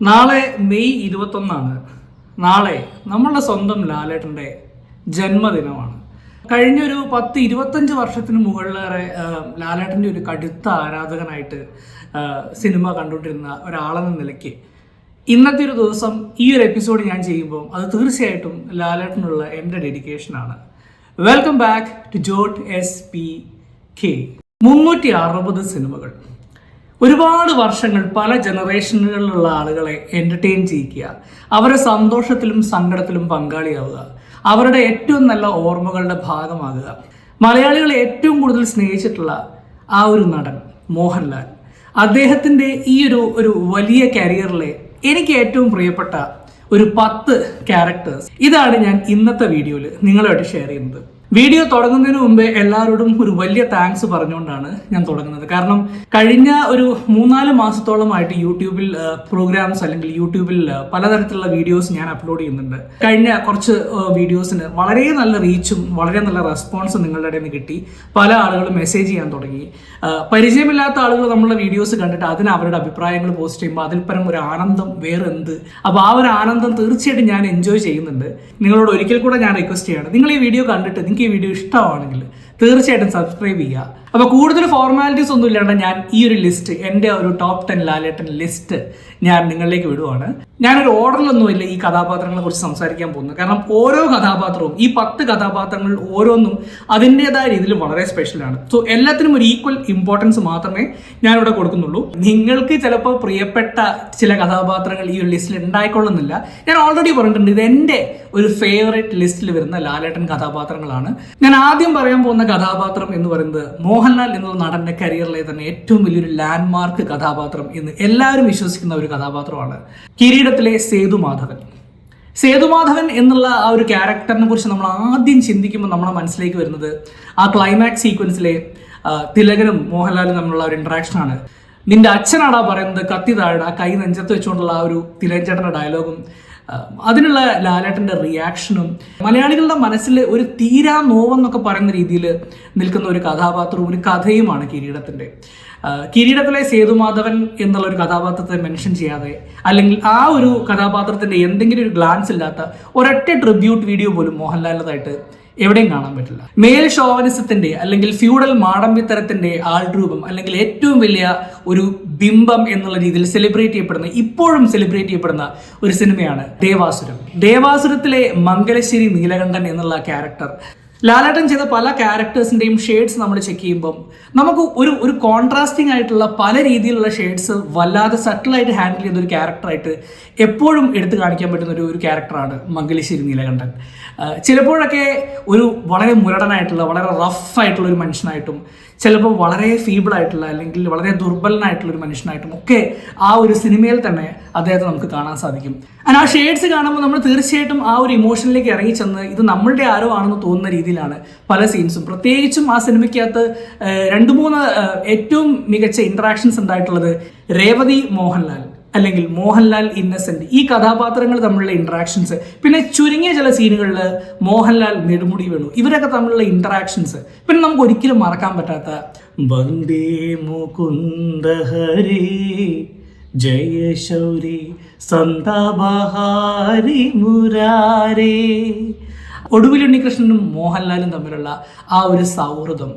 നാളെ മെയ് ഇരുപത്തൊന്നാണ്. നാളെ നമ്മളുടെ സ്വന്തം ലാലേട്ടന്റെ ജന്മദിനമാണ്. കഴിഞ്ഞൊരു പത്ത് ഇരുപത്തഞ്ച് വർഷത്തിന് മുകളിലേറെ ലാലേട്ടന്റെ ഒരു കടുത്ത ആരാധകനായിട്ട് സിനിമ കണ്ടുകൊണ്ടിരുന്ന ഒരാളെന്ന നിലയ്ക്ക് ഇന്നത്തെ ഒരു ദിവസം ഈ ഒരു എപ്പിസോഡ് ഞാൻ ചെയ്യുമ്പോൾ അത് തീർച്ചയായിട്ടും ലാലേട്ടനുള്ള എന്റെ ഡെഡിക്കേഷനാണ്. Welcome back to jot S P K. മുന്നൂറ്റി അറുപത് സിനിമകൾ. ഒരുപാട് വർഷങ്ങൾ പല ജനറേഷനുകളിലുള്ള ആളുകളെ എന്റർടൈൻ ചെയ്യിക്കുക. അവരെ സന്തോഷത്തിലും സങ്കടത്തിലും പങ്കാളിയാവുക. അവരുടെ ഏറ്റവും നല്ല ഓർമ്മകളുടെ ഭാഗമാകുക. മലയാളികളെ ഏറ്റവും കൂടുതൽ സ്നേഹിച്ചിട്ടുള്ള ആ ഒരു നടൻ മോഹൻലാൽ. അദ്ദേഹത്തിന്റെ ഈ ഒരു ഒരു വലിയ കരിയറിലെ എനിക്ക് ഏറ്റവും പ്രിയപ്പെട്ട ഒരു പത്ത് ക്യാരക്ടേഴ്സ് ഇതാണ് ഞാൻ ഇന്നത്തെ വീഡിയോയിൽ നിങ്ങളുമായിട്ട് ഷെയർ ചെയ്യുന്നത്. വീഡിയോ തുടങ്ങുന്നതിന് മുമ്പേ എല്ലാവരോടും ഒരു വലിയ താങ്ക്സ് പറഞ്ഞുകൊണ്ടാണ് ഞാൻ തുടങ്ങുന്നത്. കാരണം കഴിഞ്ഞ ഒരു മൂന്നാൽ മാസത്തോളമായിട്ട് യൂട്യൂബിൽ പ്രോഗ്രാംസ് അല്ലെങ്കിൽ യൂട്യൂബിൽ പലതരത്തിലുള്ള വീഡിയോസ് ഞാൻ അപ്ലോഡ് ചെയ്യുന്നുണ്ട്. കഴിഞ്ഞ കുറച്ച് വീഡിയോസിന് വളരെ നല്ല റീച്ചും വളരെ നല്ല റെസ്പോൺസും നിങ്ങളുടെ ഇടയിൽ നിന്ന് കിട്ടി. പല ആളുകളും മെസ്സേജ് ചെയ്യാൻ തുടങ്ങി. പരിചയമില്ലാത്ത ആളുകൾ നമ്മളുടെ വീഡിയോസ് കണ്ടിട്ട് അതിന് അവരുടെ അഭിപ്രായങ്ങൾ പോസ്റ്റ് ചെയ്യുമ്പോൾ അതിൽ പരം ഒരു ആനന്ദം വേറെ എന്ത് അപ്പോൾ ആ ഒരു ആനന്ദം തീർച്ചയായിട്ടും ഞാൻ എൻജോയ് ചെയ്യുന്നുണ്ട്. നിങ്ങളോട് ഒരിക്കൽ കൂടെ ഞാൻ റിക്വസ്റ്റ് ചെയ്യണം. നിങ്ങൾ ഈ വീഡിയോ കണ്ടിട്ട് നിങ്ങൾക്ക് ഈ വീഡിയോ ഇഷ്ടമാണെങ്കിൽ തീർച്ചയായിട്ടും സബ്സ്ക്രൈബ് ചെയ്യുക. അപ്പോൾ കൂടുതൽ ഫോർമാലിറ്റീസ് ഒന്നും ഇല്ലാണ്ട് ഞാൻ ഈ ഒരു ലിസ്റ്റ് എന്റെ ഒരു ടോപ്പ് ടെൻ ലാലേട്ടൻ ലിസ്റ്റ് ഞാൻ നിങ്ങളിലേക്ക് വിടുവാണ്. ഞാനൊരു ഓർഡറിലൊന്നുമില്ല ഈ കഥാപാത്രങ്ങളെ കുറിച്ച് സംസാരിക്കാൻ പോകുന്നത്. കാരണം ഓരോ കഥാപാത്രവും ഈ പത്ത് കഥാപാത്രങ്ങൾ ഓരോന്നും അതിന്റെതായ രീതിയിൽ വളരെ സ്പെഷ്യലാണ് സോ എല്ലാത്തിനും ഒരു ഈക്വൽ ഇമ്പോർട്ടൻസ് മാത്രമേ ഞാനിവിടെ കൊടുക്കുന്നുള്ളൂ. നിങ്ങൾക്ക് ചിലപ്പോൾ പ്രിയപ്പെട്ട ചില കഥാപാത്രങ്ങൾ ഈ ഒരു ലിസ്റ്റിൽ ഉണ്ടായിക്കൊള്ളുന്നില്ല. ഞാൻ ഓൾറെഡി പറഞ്ഞിട്ടുണ്ട് ഇത് എന്റെ ഒരു ഫേവറേറ്റ് ലിസ്റ്റിൽ വരുന്ന ലാലേട്ടൻ കഥാപാത്രങ്ങളാണ്. ഞാൻ ആദ്യം പറയാൻ പോകുന്ന കഥാപാത്രം എന്ന് പറയുന്നത് മോഹൻലാൽ എന്നുള്ള നടന്റെ കരിയറിലെ തന്നെ ഏറ്റവും വലിയൊരു ലാൻഡ് മാർക്ക് കഥാപാത്രം എന്ന് എല്ലാവരും വിശ്വസിക്കുന്ന ഒരു കഥാപാത്രമാണ്. കിരീടത്തിലെ സേതുമാധവൻ സേതുമാധവൻ എന്നുള്ള ആ ഒരു ക്യാരക്ടറിനെ കുറിച്ച് നമ്മൾ ആദ്യം ചിന്തിക്കുമ്പോൾ നമ്മുടെ മനസ്സിലേക്ക് വരുന്നത് ആ ക്ലൈമാക്സ് സീക്വൻസിലെ തിലകനും മോഹൻലാലും തമ്മിലുള്ള ഒരു ഇൻട്രാക്ഷനാണ് നിന്റെ അച്ഛനാടാ പറയുന്നത് കത്തി താഴെ കൈ നെഞ്ചത്ത് വെച്ചുകൊണ്ടുള്ള ആ ഒരു തിലഞ്ചേട്ടന്റെ ഡയലോഗും അതിനുള്ള ലാലേട്ടന്റെ റിയാക്ഷനും മലയാളികളുടെ മനസ്സിൽ ഒരു തീരാ നോവെന്നൊക്കെ പറയുന്ന രീതിയിൽ നിൽക്കുന്ന ഒരു കഥാപാത്രവും ഒരു കഥയുമാണ് കിരീടത്തിന്റെ കിരീടത്തിലെ സേതുമാധവൻ എന്നുള്ള ഒരു കഥാപാത്രത്തെ മെൻഷൻ ചെയ്യാതെ അല്ലെങ്കിൽ ആ ഒരു കഥാപാത്രത്തിന്റെ എന്തെങ്കിലും ഒരു ഗ്ലാൻസ് ഇല്ലാത്ത ഒരൊറ്റ ട്രിബ്യൂട്ട് വീഡിയോ പോലും മോഹൻലാലിന്റെതായിട്ട് എവിടെയും കാണാൻ പറ്റില്ല. മേൽ ഷോവനിസത്തിന്റെ അല്ലെങ്കിൽ ഫ്യൂഡൽ മാടമ്പിത്തരത്തിന്റെ ആൾരൂപം അല്ലെങ്കിൽ ഏറ്റവും വലിയ ഒരു ബിംബം എന്നുള്ള രീതിയിൽ സെലിബ്രേറ്റ് ചെയ്യപ്പെടുന്ന ഇപ്പോഴും സെലിബ്രേറ്റ് ചെയ്യപ്പെടുന്ന ഒരു സിനിമയാണ് ദേവാസുരം. ദേവാസുരത്തിലെ മംഗലശ്ശേരി നീലകണ്ഠൻ എന്നുള്ള ക്യാരക്ടർ ലാലേട്ടൻ ചെയ്ത പല ക്യാരക്ടേഴ്സിന്റെയും ഷെയ്ഡ്സ് നമ്മൾ ചെക്ക് ചെയ്യുമ്പം നമുക്ക് ഒരു ഒരു കോൺട്രാസ്റ്റിംഗ് ആയിട്ടുള്ള പല രീതിയിലുള്ള ഷെയ്ഡ്സ് വല്ലാതെ സട്ടിലായിട്ട് ഹാൻഡിൽ ചെയ്ത ഒരു ക്യാരക്ടറായിട്ട് എപ്പോഴും എടുത്തു കാണിക്കാൻ പറ്റുന്ന ഒരു ഒരു ക്യാരക്ടറാണ് മംഗലശ്ശേരി നീലകണ്ഠൻ. ചിലപ്പോഴൊക്കെ ഒരു വളരെ മുരടനായിട്ടുള്ള വളരെ റഫ് ആയിട്ടുള്ള ഒരു മനുഷ്യനായിട്ടും ചിലപ്പോൾ വളരെ ഫീബിൾ ആയിട്ടുള്ള അല്ലെങ്കിൽ വളരെ ദുർബലനായിട്ടുള്ള ഒരു മനുഷ്യനായിട്ടും ഒക്കെ ആ ഒരു സിനിമയിൽ തന്നെ അദ്ദേഹത്തെ നമുക്ക് കാണാൻ സാധിക്കും. And ആ ഷെയ്ഡ്സ് കാണുമ്പോൾ നമ്മൾ തീർച്ചയായിട്ടും ആ ഒരു ഇമോഷനിലേക്ക് ഇറങ്ങി ചെന്ന് ഇത് നമ്മളുടെ ആരോ ആണെന്ന് തോന്നുന്ന രീതിയിലാണ് പല സീൻസും പ്രത്യേകിച്ചും ആ സിനിമയ്ക്കകത്ത് രണ്ട് മൂന്ന് ഏറ്റവും മികച്ച ഇൻട്രാക്ഷൻസ് ഉണ്ടായിട്ടുള്ളത് രേവതി മോഹൻലാൽ. അല്ലെങ്കിൽ മോഹൻലാൽ ഇന്നസെന്റ്. ഈ കഥാപാത്രങ്ങൾ തമ്മിലുള്ള ഇന്ററാക്ഷൻസ് പിന്നെ ചുരുങ്ങിയ ചില സീനുകളിൽ മോഹൻലാൽ നെടുമുടി വേണു. ഇവരൊക്കെ തമ്മിലുള്ള ഇന്ററാക്ഷൻസ് പിന്നെ നമുക്ക് ഒരിക്കലും മറക്കാൻ പറ്റാത്ത വന്ദേ മുകുന്ദ ഹരി ജയ ശൗരി സന്താബഹാരി മുരാരേ. ഒടുവിൽ ഉണ്ണികൃഷ്ണനും മോഹൻലാലും തമ്മിലുള്ള ആ ഒരു സൗഹൃദം.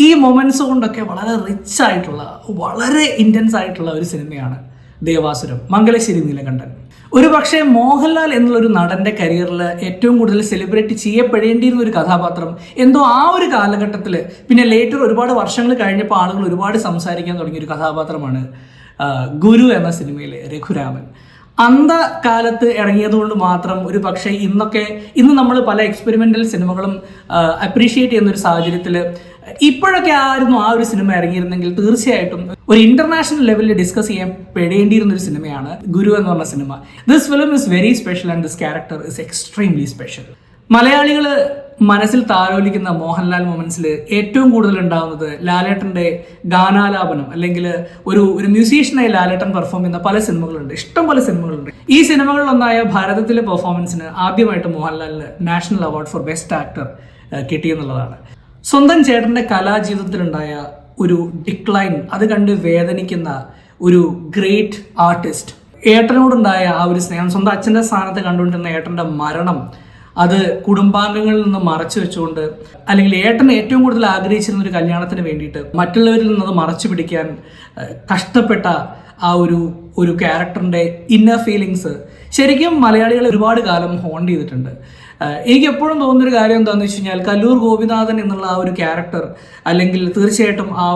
ഈ മൊമെന്റ്സ് കൊണ്ടൊക്കെ വളരെ റിച്ച് ആയിട്ടുള്ള വളരെ ഇന്റൻസ് ആയിട്ടുള്ള ഒരു സിനിമയാണ് ദേവാസുരം മംഗലശ്ശേരി നീലകണ്ഠൻ. ഒരു പക്ഷേ മോഹൻലാൽ എന്നുള്ളൊരു നടന്റെ കരിയറിൽ ഏറ്റവും കൂടുതൽ സെലിബ്രേറ്റ് ചെയ്യപ്പെടേണ്ടിയിരുന്ന ഒരു കഥാപാത്രം എന്തോ ആ ഒരു കാലഘട്ടത്തിൽ പിന്നെ ലേറ്റർ ഒരുപാട് വർഷങ്ങൾ കഴിഞ്ഞപ്പോൾ ആളുകൾ ഒരുപാട് സംസാരിക്കാൻ തുടങ്ങിയ ഒരു കഥാപാത്രമാണ് ഗുരു എന്ന സിനിമയിലെ രഘുരാമൻ. അന്ത കാലത്ത് ഇറങ്ങിയതുകൊണ്ട് മാത്രം ഒരു പക്ഷേ ഇന്നൊക്കെ ഇന്ന് നമ്മൾ പല എക്സ്പെരിമെന്റൽ സിനിമകളും അപ്രീഷിയേറ്റ് ചെയ്യുന്ന ഒരു സാഹചര്യത്തിൽ ഇപ്പോഴൊക്കെ ആയിരുന്നു ആ ഒരു സിനിമ ഇറങ്ങിയിരുന്നെങ്കിൽ തീർച്ചയായിട്ടും ഒരു ഇന്റർനാഷണൽ ലെവലിൽ ഡിസ്കസ് ചെയ്യാൻ പെടേണ്ടിയിരുന്ന ഒരു സിനിമയാണ് ഗുരു എന്ന് പറഞ്ഞ cinema. This film is very special and this character is extremely special മലയാളികൾ മനസ്സിൽ താരോലിക്കുന്ന മോഹൻലാൽ മൊമെന്റ്സിൽ ഏറ്റവും കൂടുതൽ ഉണ്ടാകുന്നത് ലാലേട്ടന്റെ ഗാനാലാപനം അല്ലെങ്കിൽ ഒരു ഒരു മ്യൂസീഷ്യനായി ലാലേട്ടൻ പെർഫോം ചെയ്യുന്ന പല സിനിമകളുണ്ട്. ഇഷ്ടം പോലെ സിനിമകളുണ്ട്. ഈ സിനിമകളിലൊന്നായ ഭാരതത്തിലെ പെർഫോമൻസിന് ആദ്യമായിട്ട് മോഹൻലാലിന് national award for best actor കിട്ടിയെന്നുള്ളതാണ്. സ്വന്തം ചേട്ടന്റെ കലാജീവിതത്തിലുണ്ടായ ഒരു ഡിക്ലൈൻ അത് കണ്ട് വേദനിക്കുന്ന ഒരു ഗ്രേറ്റ് ആർട്ടിസ്റ്റ് ഏട്ടനോടുണ്ടായ ആ ഒരു സ്നേഹം സ്വന്തം അച്ഛന്റെ സ്ഥാനത്ത് കണ്ടുകൊണ്ടിരുന്ന ഏട്ടന്റെ മരണം അത് കുടുംബാംഗങ്ങളിൽ നിന്ന് മറച്ചു വെച്ചുകൊണ്ട് അല്ലെങ്കിൽ ഏട്ടൻ ഏറ്റവും കൂടുതൽ ആഗ്രഹിച്ചിരുന്ന ഒരു കല്യാണത്തിന് വേണ്ടിയിട്ട് മറ്റുള്ളവരിൽ നിന്നത് മറച്ചു പിടിക്കാൻ കഷ്ടപ്പെട്ട ആ ഒരു ഒരു ക്യാരക്ടറിന്റെ ഇന്നർ ഫീലിങ്സ് ശരിക്കും മലയാളികളെ ഒരുപാട് കാലം ഹോണ്ട് ചെയ്തിട്ടുണ്ട്. എനിക്ക് എപ്പോഴും തോന്നുന്നൊരു കാര്യം എന്താണെന്ന് വെച്ച് കഴിഞ്ഞാൽ കല്ലൂർ ഗോപിനാഥൻ എന്നുള്ള ആ ഒരു ക്യാരക്ടർ അല്ലെങ്കിൽ തീർച്ചയായിട്ടും ആ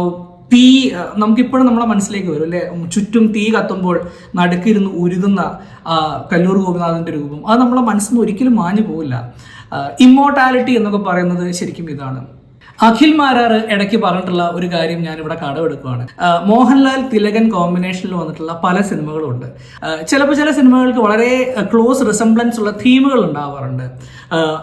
തീ നമുക്കിപ്പോഴും നമ്മുടെ മനസ്സിലേക്ക് വരും അല്ലേ? ചുറ്റും തീ കത്തുമ്പോൾ നടുക്കിരുന്ന് ഉരുകുന്ന കല്ലൂർ ഗോപിനാഥന്റെ രൂപം. അത് നമ്മുടെ മനസ്സിൽ നിന്ന് ഒരിക്കലും മാഞ്ഞു പോവില്ല. ഇമ്മോർട്ടാലിറ്റി എന്നൊക്കെ പറയുന്നത് ശരിക്കും ഇതാണ്. അഖിൽ മാരാർ ഇടയ്ക്ക് പറഞ്ഞിട്ടുള്ള ഒരു കാര്യം ഞാൻ ഇവിടെ കടമെടുക്കുകയാണ് മോഹൻലാൽ തിലകൻ കോമ്പിനേഷനിൽ വന്നിട്ടുള്ള പല സിനിമകളുണ്ട്. ചിലപ്പോൾ ചില സിനിമകൾക്ക് വളരെ ക്ലോസ് റിസംബ്ലൻസ് ഉള്ള തീമുകൾ ഉണ്ടാവാറുണ്ട്.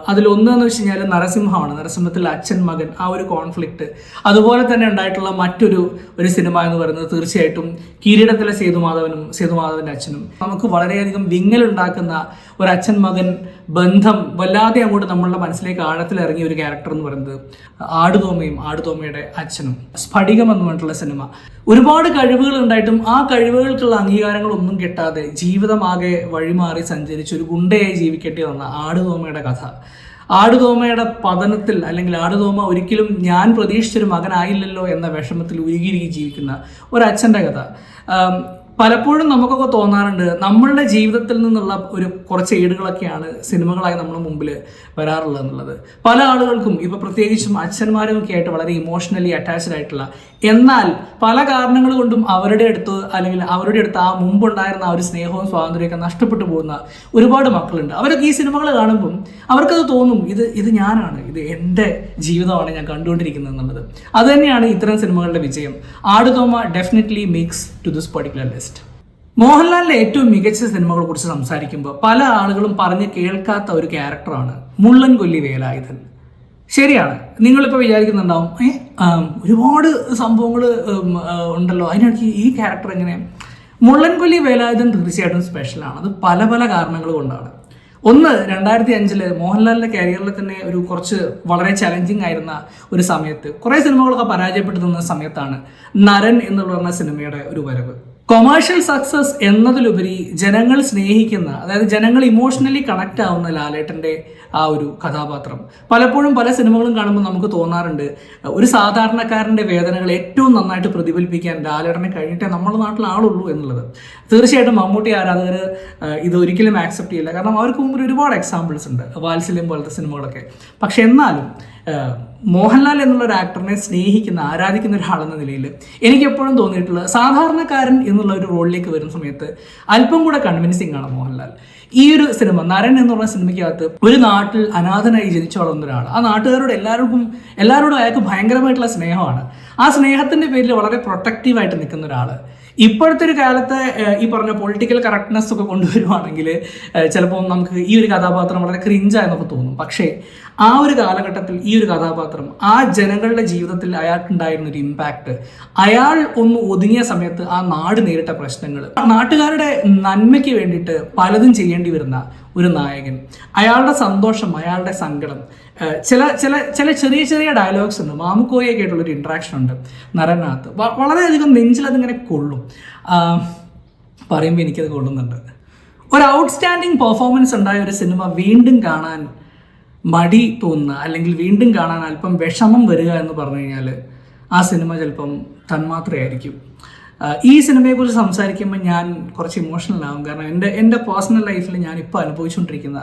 അതിലൊന്നെന്ന് വെച്ച് കഴിഞ്ഞാൽ നരസിംഹമാണ്. നരസിംഹത്തിൽ അച്ഛൻ മകൻ ആ ഒരു കോൺഫ്ലിക്റ്റ് അതുപോലെ തന്നെ ഉണ്ടായിട്ടുള്ള മറ്റൊരു ഒരു സിനിമ എന്ന് പറയുന്നത് തീർച്ചയായിട്ടും കിരീടത്തിലെ സേതുമാധവനും സേതുമാധവന്റെ അച്ഛനും. നമുക്ക് വളരെയധികം വിങ്ങലുണ്ടാക്കുന്ന ഒരു അച്ഛൻ മകൻ ബന്ധം വല്ലാതെ അങ്ങോട്ട് നമ്മളുടെ മനസ്സിലേക്ക് ആഴത്തിൽ ഇറങ്ങിയ ഒരു ക്യാരക്ടർ എന്ന് പറയുന്നത് ആടുതോമയും ആടുതോമയുടെ അച്ഛനും. സ്ഫടികം എന്ന് പറഞ്ഞിട്ടുള്ള സിനിമ. ഒരുപാട് കഴിവുകൾ ഉണ്ടായിട്ടും ആ കഴിവുകൾക്കുള്ള അംഗീകാരങ്ങളൊന്നും കിട്ടാതെ ജീവിതമാകെ വഴിമാറി സഞ്ചരിച്ച് ഒരു ഗുണ്ടയായി ജീവിക്കേണ്ടി വന്ന ആടുതോമയുടെ കഥ. ആടുതോമയുടെ പതനത്തിൽ അല്ലെങ്കിൽ ആടുതോമ ഒരിക്കലും ഞാൻ പ്രതീക്ഷിച്ചൊരു മകനായില്ലല്ലോ എന്ന വിഷമത്തിൽ ഉരുകിരുകി ജീവിക്കുന്ന ഒരു അച്ഛന്റെ കഥ പലപ്പോഴും നമുക്കൊക്കെ തോന്നാറുണ്ട് നമ്മളുടെ ജീവിതത്തിൽ നിന്നുള്ള ഒരു കുറച്ച് ഏടുകളൊക്കെയാണ് സിനിമകളായി നമ്മുടെ മുമ്പിൽ വരാറുള്ളത് എന്നുള്ളത്. പല ആളുകൾക്കും ഇപ്പൊ പ്രത്യേകിച്ചും അച്ഛന്മാരും ഒക്കെ ആയിട്ട് വളരെ ഇമോഷണലി അറ്റാച്ച്ഡ് ആയിട്ടുള്ള എന്നാൽ പല കാരണങ്ങൾ കൊണ്ടും അവരുടെ അടുത്ത് അല്ലെങ്കിൽ അവരുടെ അടുത്ത് ആ മുമ്പുണ്ടായിരുന്ന ആ ഒരു സ്നേഹവും സ്വാതന്ത്ര്യമൊക്കെ നഷ്ടപ്പെട്ടു പോകുന്ന ഒരുപാട് മക്കളുണ്ട്. അവരൊക്കെ ഈ സിനിമകൾ കാണുമ്പം അവർക്കത് തോന്നും ഇത് ഇത് ഞാനാണ് ഇത് എന്റെ ജീവിതമാണ് ഞാൻ കണ്ടുകൊണ്ടിരിക്കുന്നത് എന്നുള്ളത്. അത് തന്നെയാണ് ഇത്തരം സിനിമകളുടെ വിജയം. Aaduthoma definitely makes to this particular list മോഹൻലാലിന്റെ ഏറ്റവും മികച്ച സിനിമകളെ കുറിച്ച് സംസാരിക്കുമ്പോൾ പല ആളുകളും പറഞ്ഞ് കേൾക്കാത്ത ഒരു ക്യാരക്ടറാണ് മുള്ളൻ കൊല്ലി വേലായുധൻ. ശരിയാണ്. നിങ്ങളിപ്പോൾ വിചാരിക്കുന്നുണ്ടാവും ഏ ഒരുപാട് സംഭവങ്ങൾ ഉണ്ടല്ലോ. അതിനിടയ്ക്ക് ഈ ക്യാരക്ടർ എങ്ങനെ? മുള്ളൻകൊല്ലി വേലായുധൻ തീർച്ചയായിട്ടും സ്പെഷ്യലാണ് അത് പല പല കാരണങ്ങൾ കൊണ്ടാണ്. ഒന്ന് രണ്ടായിരത്തി അഞ്ചിൽ മോഹൻലാലിന്റെ കരിയറിൽ തന്നെ ഒരു കുറച്ച് വളരെ ചലഞ്ചിങ് ആയിരുന്ന ഒരു സമയത്ത് കുറേ സിനിമകളൊക്കെ പരാജയപ്പെട്ടു നിന്ന സമയത്താണ് നരൻ എന്നുള്ള സിനിമയുടെ ഒരു വരവ്. കൊമേഴ്ഷ്യൽ സക്സസ് എന്നതിലുപരി ജനങ്ങൾ സ്നേഹിക്കുന്ന അതായത് ജനങ്ങൾ ഇമോഷണലി കണക്ട് ആവുന്ന ലാലേട്ടന്റെ ആ ഒരു കഥാപാത്രം. പലപ്പോഴും പല സിനിമകളും കാണുമ്പോൾ നമുക്ക് തോന്നാറുണ്ട് ഒരു സാധാരണക്കാരന്റെ വേദനകൾ ഏറ്റവും നന്നായിട്ട് പ്രതിഫലിപ്പിക്കാൻ ലാലേട്ടനെ കഴിഞ്ഞിട്ടേ നമ്മുടെ നാട്ടിൽ ആളുള്ളൂ എന്നുള്ളത്. തീർച്ചയായിട്ടും മമ്മൂട്ടി ആരാധകർ ഇത് ഒരിക്കലും ആക്സെപ്റ്റ് ചെയ്യില്ല. കാരണം അവർക്ക് മുമ്പിൽ ഒരുപാട് എക്സാമ്പിൾസ് ഉണ്ട് വാത്സല്യം പോലത്തെ സിനിമകളൊക്കെ. പക്ഷെ എന്നാലും മോഹൻലാൽ എന്നുള്ള ഒരു ആക്ടറിനെ സ്നേഹിക്കുന്ന ആരാധിക്കുന്ന ഒരാളെന്ന നിലയിൽ എനിക്ക് എപ്പോഴും തോന്നിയിട്ടുള്ള സാധാരണക്കാരൻ എന്നുള്ള ഒരു റോളിലേക്ക് വരുന്ന സമയത്ത് അല്പം കൂടെ കൺവിൻസിങ് ആണ് മോഹൻലാൽ. ഈ ഒരു സിനിമ നരൻ എന്ന് പറഞ്ഞ സിനിമയ്ക്കകത്ത് ഒരു നാട്ടിൽ അനാഥനായി ജനിച്ചു വളർന്ന ഒരാൾ. ആ നാട്ടുകാരോട് എല്ലാവർക്കും എല്ലാവരോടും അയാൾക്ക് ഭയങ്കരമായിട്ടുള്ള സ്നേഹമാണ്. ആ സ്നേഹത്തിന്റെ പേരിൽ വളരെ പ്രൊട്ടക്റ്റീവായിട്ട് നിൽക്കുന്ന ഒരാൾ ഇപ്പോഴത്തെ ഒരു കാലത്ത് ഈ പറഞ്ഞ പൊളിറ്റിക്കൽ കറക്റ്റ്നെസ് ഒക്കെ കൊണ്ടുവരുവാണെങ്കിൽ ചിലപ്പോൾ നമുക്ക് ഈ ഒരു കഥാപാത്രം വളരെ ക്രിഞ്ചായെന്നൊക്കെ തോന്നും. പക്ഷേ ആ ഒരു കാലഘട്ടത്തിൽ ഈ ഒരു കഥാപാത്രം ആ ജനങ്ങളുടെ ജീവിതത്തിൽ അയാൾക്കുണ്ടായിരുന്ന ഒരു ഇമ്പാക്ട് അയാൾ ഒന്ന് ഒതുങ്ങിയ സമയത്ത് ആ നാട് നേരിട്ട പ്രശ്നങ്ങൾ. നാട്ടുകാരുടെ നന്മയ്ക്ക് വേണ്ടിയിട്ട് പലതും ചെയ്യേണ്ടി വരുന്ന ഒരു നായകൻ. അയാളുടെ സന്തോഷം അയാളുടെ സങ്കടം ചില ചില ചില ചെറിയ ചെറിയ ഡയലോഗ്സ് ഉണ്ട്. മാമുക്കോയൊക്കെ ആയിട്ടുള്ളൊരു ഇൻട്രാക്ഷൻ ഉണ്ട് വ- വളരെയധികം നെഞ്ചിൽ അതിങ്ങനെ കൊള്ളും. പറയുമ്പോൾ എനിക്കത് കൊള്ളുന്നുണ്ട്. ഒരു ഔട്ട്സ്റ്റാൻഡിങ് പെർഫോമൻസ് ഉണ്ടായ ഒരു സിനിമ വീണ്ടും കാണാൻ മടി തോന്നുക അല്ലെങ്കിൽ വീണ്ടും കാണാൻ അല്പം വിഷമം വരിക എന്ന് പറഞ്ഞു കഴിഞ്ഞാൽ ആ സിനിമ ചിലപ്പം തന്മാത്രയായിരിക്കും. ഈ സിനിമയെക്കുറിച്ച് സംസാരിക്കുമ്പോൾ ഞാൻ കുറച്ച് ഇമോഷണൽ ആവും. കാരണം എന്റെ എന്റെ പേഴ്സണൽ ലൈഫിൽ ഞാൻ ഇപ്പോൾ അനുഭവിച്ചുകൊണ്ടിരിക്കുന്ന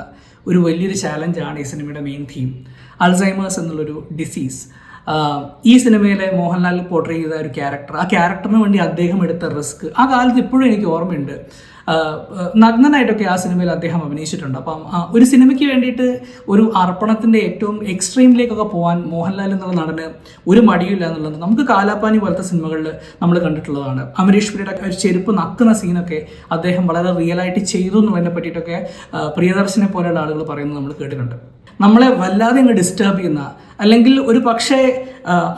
ഒരു വലിയൊരു ചാലഞ്ചാണ് ഈ സിനിമയുടെ മെയിൻ തീം അൾസൈമേഴ്സ് എന്നുള്ളൊരു ഡിസീസ് ഈ സിനിമയിലെ മോഹൻലാൽ പോർട്രേ ചെയ്ത ഒരു ക്യാരക്ടർ ആ ക്യാരക്ടറിന് വേണ്ടി അദ്ദേഹം എടുത്ത റിസ്ക് ആ കാലത്ത് ഇപ്പോഴും എനിക്ക് ഓർമ്മയുണ്ട്. നഗ്നനായിട്ടൊക്കെ ആ സിനിമയിൽ അദ്ദേഹം അഭിനയിച്ചിട്ടുണ്ട്. അപ്പം ഒരു സിനിമയ്ക്ക് വേണ്ടിയിട്ട് ഒരു അർപ്പണത്തിന്റെ ഏറ്റവും എക്സ്ട്രീമിലേക്കൊക്കെ പോകാൻ മോഹൻലാൽ എന്നുള്ള നടന് ഒരു മടിയില്ല എന്നുള്ളത് നമുക്ക് കാലാപ്പാനി പോലത്തെ സിനിമകളിൽ നമ്മൾ കണ്ടിട്ടുള്ളതാണ്. അമരീഷ് പുരിയുടെ ഒരു ചെരുപ്പ് നക്കുന്ന സീനൊക്കെ അദ്ദേഹം വളരെ റിയലായിട്ട് ചെയ്തു എന്നുള്ളതിനെ പറ്റിയിട്ടൊക്കെ പ്രിയദർശനെ പോലെയുള്ള ആളുകൾ പറയുന്നത് നമ്മൾ കേട്ടിട്ടുണ്ട്. നമ്മളെ വല്ലാതെ അങ്ങ് ഡിസ്റ്റർബ് ചെയ്യുന്ന അല്ലെങ്കിൽ ഒരു പക്ഷേ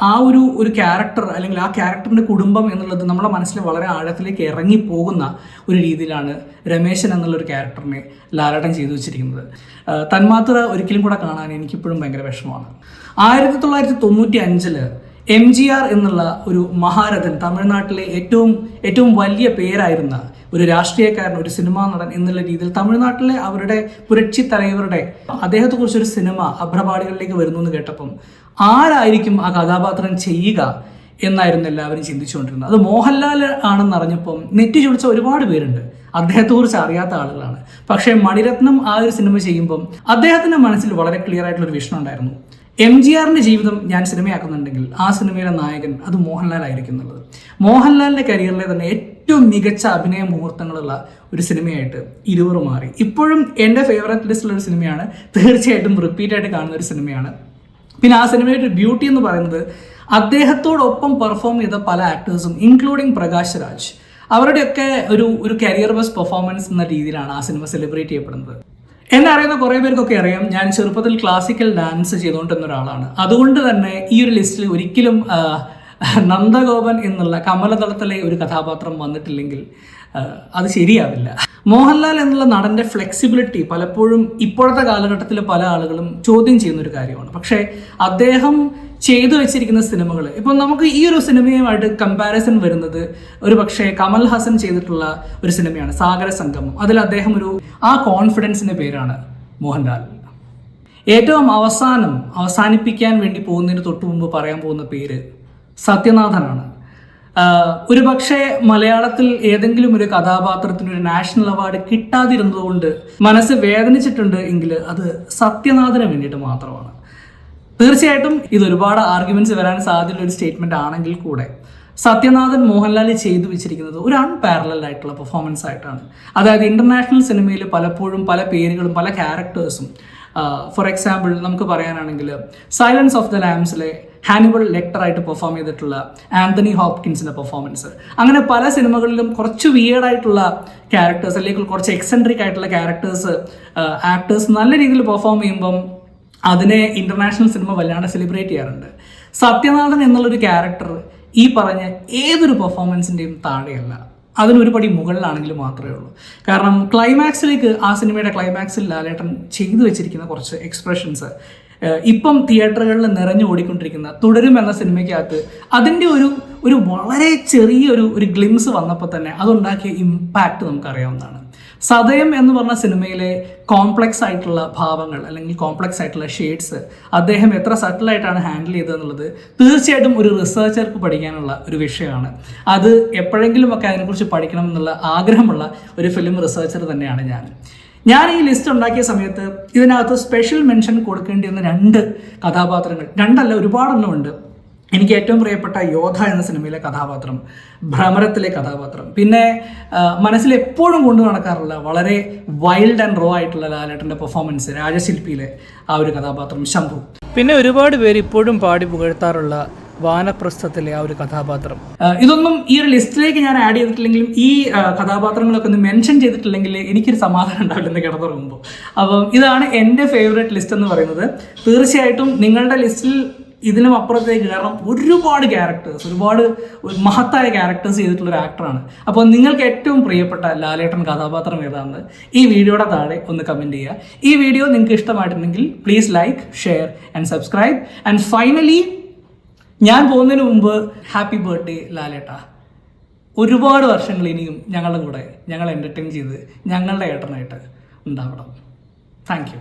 ആ ഒരു ഒരു ക്യാരക്ടർ അല്ലെങ്കിൽ ആ ക്യാരക്ടറിന്റെ കുടുംബം എന്നുള്ളത് നമ്മുടെ മനസ്സിൽ വളരെ ആഴത്തിലേക്ക് ഇറങ്ങി പോകുന്ന ഒരു രീതിയിലാണ് രമേശൻ എന്നുള്ളൊരു ക്യാരക്ടറിനെ ലാലാട്ടം ചെയ്തു വെച്ചിരിക്കുന്നത്. തന്മാത്ര ഒരിക്കലും കൂടെ കാണാൻ എനിക്കിപ്പോഴും ഭയങ്കര വിഷമമാണ്. ആയിരത്തി തൊള്ളായിരത്തി തൊണ്ണൂറ്റി അഞ്ചിൽ എം ജി ആർ എന്നുള്ള ഒരു മഹാരഥൻ തമിഴ്നാട്ടിലെ ഏറ്റവും ഏറ്റവും വലിയ പേരായിരുന്ന ഒരു രാഷ്ട്രീയക്കാരൻ ഒരു സിനിമാ നടൻ എന്നുള്ള രീതിയിൽ തമിഴ്നാട്ടിലെ അവരുടെ പുരക്ഷി തലൈവരുടെ അദ്ദേഹത്തെക്കുറിച്ച് ഒരു സിനിമ അഭ്രപാടികളിലേക്ക് വരുന്നു എന്ന് കേട്ടപ്പം ആരായിരിക്കും ആ കഥാപാത്രം ചെയ്യുക എന്നായിരുന്നു എല്ലാവരും ചിന്തിച്ചുകൊണ്ടിരുന്നത്. അത് മോഹൻലാൽ ആണെന്ന് അറിഞ്ഞപ്പം നെറ്റി ചുളിച്ച ഒരുപാട് പേരുണ്ട്. അദ്ദേഹത്തെക്കുറിച്ച് അറിയാത്ത ആളുകളാണ്. പക്ഷേ മണിരത്നം ആ ഒരു സിനിമ ചെയ്യുമ്പം അദ്ദേഹത്തിന്റെ മനസ്സിൽ വളരെ ക്ലിയർ ആയിട്ടുള്ള ഒരു വിഷയം ഉണ്ടായിരുന്നു. എം ജി ആറിന്റെ ജീവിതം ഞാൻ സിനിമയാക്കുന്നുണ്ടെങ്കിൽ ആ സിനിമയിലെ നായകൻ അത് മോഹൻലാൽ ആയിരിക്കും എന്നുള്ളത്. മോഹൻലാലിന്റെ കരിയറിലെ തന്നെ ഏറ്റവും മികച്ച അഭിനയ മുഹൂർത്തങ്ങളുള്ള ഒരു സിനിമയായിട്ട് ഇരുവർ മാറി. ഇപ്പോഴും എന്റെ ഫേവററ്റ് ലിസ്റ്റിലുള്ള ഒരു സിനിമയാണ് തീർച്ചയായിട്ടും റിപ്പീറ്റ് ആയിട്ട് കാണുന്ന ഒരു സിനിമയാണ്. പിന്നെ ആ സിനിമയുടെ ബ്യൂട്ടി എന്ന് പറയുന്നത് അദ്ദേഹത്തോടൊപ്പം പെർഫോം ചെയ്ത പല ആക്ടേഴ്സും ഇൻക്ലൂഡിങ് പ്രകാശ് രാജ്. അവരുടെയൊക്കെ ഒരു ഒരു കരിയർ ബസ് പെർഫോമൻസ് എന്ന രീതിയിലാണ് ആ സിനിമ സെലിബ്രേറ്റ് ചെയ്യപ്പെടുന്നത്. എന്നെ അറിയുന്ന കുറേ പേർക്കൊക്കെ അറിയാം ഞാൻ ചെറുപ്പത്തിൽ ക്ലാസിക്കൽ ഡാൻസ് ചെയ്തുകൊണ്ടിരുന്ന ഒരാളാണ് അതുകൊണ്ട് തന്നെ ഈ ഒരു ലിസ്റ്റിൽ ഒരിക്കലും നന്ദഗോപൻ എന്നുള്ള കമലതളത്തിലെ ഒരു കഥാപാത്രം വന്നിട്ടില്ലെങ്കിൽ അത് ശരിയാവില്ല. മോഹൻലാൽ എന്നുള്ള നടന്റെ ഫ്ലെക്സിബിലിറ്റി പലപ്പോഴും ഇപ്പോഴത്തെ കാലഘട്ടത്തിൽ പല ആളുകളും ചോദ്യം ചെയ്യുന്ന ഒരു കാര്യമാണ്. പക്ഷേ അദ്ദേഹം ചെയ്തു വെച്ചിരിക്കുന്ന സിനിമകൾ. ഇപ്പോൾ നമുക്ക് ഈ ഒരു സിനിമയുമായിട്ട് കമ്പാരിസൺ വരുന്നത് ഒരു പക്ഷേ കമൽ ഹാസൻ ചെയ്തിട്ടുള്ള ഒരു സിനിമയാണ് സാഗര സംഗമം. അതിൽ അദ്ദേഹം ഒരു ആ കോൺഫിഡൻസിന്റെ പേരാണ് മോഹൻലാൽ. ഏറ്റവും അവസാനം അവസാനിപ്പിക്കാൻ വേണ്ടി പോകുന്നതിന് തൊട്ട് മുമ്പ് പറയാൻ പോകുന്ന പേര് സത്യനാഥനാണ്. ഒരു പക്ഷേ മലയാളത്തിൽ ഏതെങ്കിലും ഒരു കഥാപാത്രത്തിന് ഒരു നാഷണൽ അവാർഡ് കിട്ടാതിരുന്നതുകൊണ്ട് മനസ്സ് വേദനിച്ചിട്ടുണ്ട് എങ്കിൽ അത് സത്യനാഥന് വേണ്ടിയിട്ട് മാത്രമാണ്. തീർച്ചയായിട്ടും ഇത് ഒരുപാട് ആർഗ്യുമെന്റ്സ് വരാൻ സാധ്യതയുള്ള ഒരു സ്റ്റേറ്റ്മെന്റ് ആണെങ്കിൽ കൂടെ. സത്യനാഥൻ മോഹൻലാൽ ചെയ്തു വെച്ചിരിക്കുന്നത് ഒരു അൺപാരലൽ ആയിട്ടുള്ള പെർഫോമൻസ് ആയിട്ടാണ്. അതായത് ഇന്റർനാഷണൽ സിനിമയിൽ പലപ്പോഴും പല പേരുകളും പല ക്യാരക്ടേഴ്സും ഫോർ എക്സാമ്പിൾ നമുക്ക് പറയാനാണെങ്കിൽ സൈലൻസ് ഓഫ് ദ ലാംസിലെ ഹാനിബിൾ ലെക്ടറായിട്ട് പെർഫോം ചെയ്തിട്ടുള്ള ആന്റണി ഹോപ്കിൻസിന്റെ പെർഫോമൻസ് അങ്ങനെ പല സിനിമകളിലും കുറച്ച് വിയേഡായിട്ടുള്ള ക്യാരക്ടേഴ്സ് അല്ലെങ്കിൽ കുറച്ച് എക്സെൻട്രിക് ആയിട്ടുള്ള ക്യാരക്ടേഴ്സ് ആക്ടേഴ്സ് നല്ല രീതിയിൽ പെർഫോം ചെയ്യുമ്പം അതിനെ ഇന്റർനാഷണൽ സിനിമ വല്ലാണ്ട് സെലിബ്രേറ്റ് ചെയ്യാറുണ്ട്. സത്യനാഥൻ എന്നുള്ളൊരു ക്യാരക്ടർ ഈ പറഞ്ഞ ഏതൊരു പെർഫോമൻസിന്റെയും താഴെയല്ല. അതിനൊരു പടി മുകളിലാണെങ്കിൽ മാത്രമേ ഉള്ളൂ. കാരണം ക്ലൈമാക്സിലേക്ക് ആ സിനിമയുടെ ക്ലൈമാക്സിൽ ലാലേട്ടൻ ചെയ്തു വെച്ചിരിക്കുന്ന കുറച്ച് എക്സ്പ്രഷൻസ് ഇപ്പം തിയേറ്ററുകളിൽ നിറഞ്ഞു ഓടിക്കൊണ്ടിരിക്കുന്ന തുടരും എന്ന സിനിമയ്ക്കകത്ത് അതിന്റെ ഒരു ഒരു വളരെ ചെറിയൊരു ഒരു ഗ്ലിംസ് വന്നപ്പോൾ തന്നെ അതുണ്ടാക്കിയ ഇമ്പാക്റ്റ് നമുക്കറിയാവുന്നതാണ്. സതയം എന്ന് പറഞ്ഞ സിനിമയിലെ കോംപ്ലക്സ് ആയിട്ടുള്ള ഭാവങ്ങൾ അല്ലെങ്കിൽ കോംപ്ലക്സ് ആയിട്ടുള്ള ഷെയ്ഡ്സ് അദ്ദേഹം എത്ര സട്ടിലായിട്ടാണ് ഹാൻഡിൽ ചെയ്തതെന്നുള്ളത് തീർച്ചയായിട്ടും ഒരു റിസർച്ചർക്ക് പഠിക്കാനുള്ള ഒരു വിഷയമാണ്. അത് എപ്പോഴെങ്കിലും ഒക്കെ അതിനെക്കുറിച്ച് പഠിക്കണം എന്നുള്ള ആഗ്രഹമുള്ള ഒരു ഫിലിം റിസർച്ചർ തന്നെയാണ് ഞാൻ. ഞാൻ ഈ ലിസ്റ്റ് ഉണ്ടാക്കിയ സമയത്ത് ഇതിനകത്ത് സ്പെഷ്യൽ മെൻഷൻ കൊടുക്കേണ്ടി വന്ന രണ്ട് കഥാപാത്രങ്ങൾ രണ്ടല്ല ഒരുപാടെണ്ണം ഉണ്ട്. എനിക്ക് ഏറ്റവും പ്രിയപ്പെട്ട യോധ എന്ന സിനിമയിലെ കഥാപാത്രം ഭ്രമരത്തിലെ കഥാപാത്രം. പിന്നെ മനസ്സിൽ എപ്പോഴും കൊണ്ടു നടക്കാറുള്ള വളരെ വൈൽഡ് ആൻഡ് റോ ആയിട്ടുള്ള ലാലേട്ടന്റെ പെർഫോമൻസ് രാജശില്പിയിലെ ആ ഒരു കഥാപാത്രം ശംഭു. പിന്നെ ഒരുപാട് പേര് ഇപ്പോഴും പാടി പുകഴ്ത്താറുള്ള വാനപ്രസ്ഥത്തിലെ ആ ഒരു കഥാപാത്രം. ഇതൊന്നും ഈ ഒരു ലിസ്റ്റിലേക്ക് ഞാൻ ആഡ് ചെയ്തിട്ടില്ലെങ്കിലും ഈ കഥാപാത്രങ്ങളൊക്കെ ഒന്ന് മെൻഷൻ ചെയ്തിട്ടില്ലെങ്കിൽ എനിക്കൊരു സമാധാനം ഉണ്ടാവില്ല എന്ന് കിടന്നുറങ്ങുമ്പോൾ. അപ്പം ഇതാണ് എന്റെ ഫേവറേറ്റ് ലിസ്റ്റ് എന്ന് പറയുന്നത്. തീർച്ചയായിട്ടും നിങ്ങളുടെ ലിസ്റ്റിൽ ഇതിനും അപ്പുറത്തേക്ക് കാരണം ഒരുപാട് ക്യാരക്ടേഴ്സ് ഒരുപാട് ഒരു മഹത്തായ ക്യാരക്ടേഴ്സ് ചെയ്തിട്ടുള്ള ഒരു ആക്ടറാണ് അപ്പോൾ നിങ്ങൾക്ക് ഏറ്റവും പ്രിയപ്പെട്ട ലാലേട്ടൻ കഥാപാത്രം ഏതാണെന്ന് ഈ വീഡിയോയുടെ താഴെ ഒന്ന് കമന്റ് ചെയ്യുക. ഈ വീഡിയോ നിങ്ങൾക്ക് ഇഷ്ടമായിട്ടുണ്ടെങ്കിൽ please like share and subscribe and finally ഞാൻ പോകുന്നതിന് മുമ്പ് ഹാപ്പി ബർത്ത്ഡേ ലാലേട്ട. ഒരുപാട് വർഷങ്ങൾ ഇനിയും ഞങ്ങളുടെ കൂടെ ഞങ്ങൾ എന്റർടൈൻ ചെയ്ത് ഞങ്ങളുടെ ഏട്ടനായിട്ട് ഉണ്ടാവണം. Thank you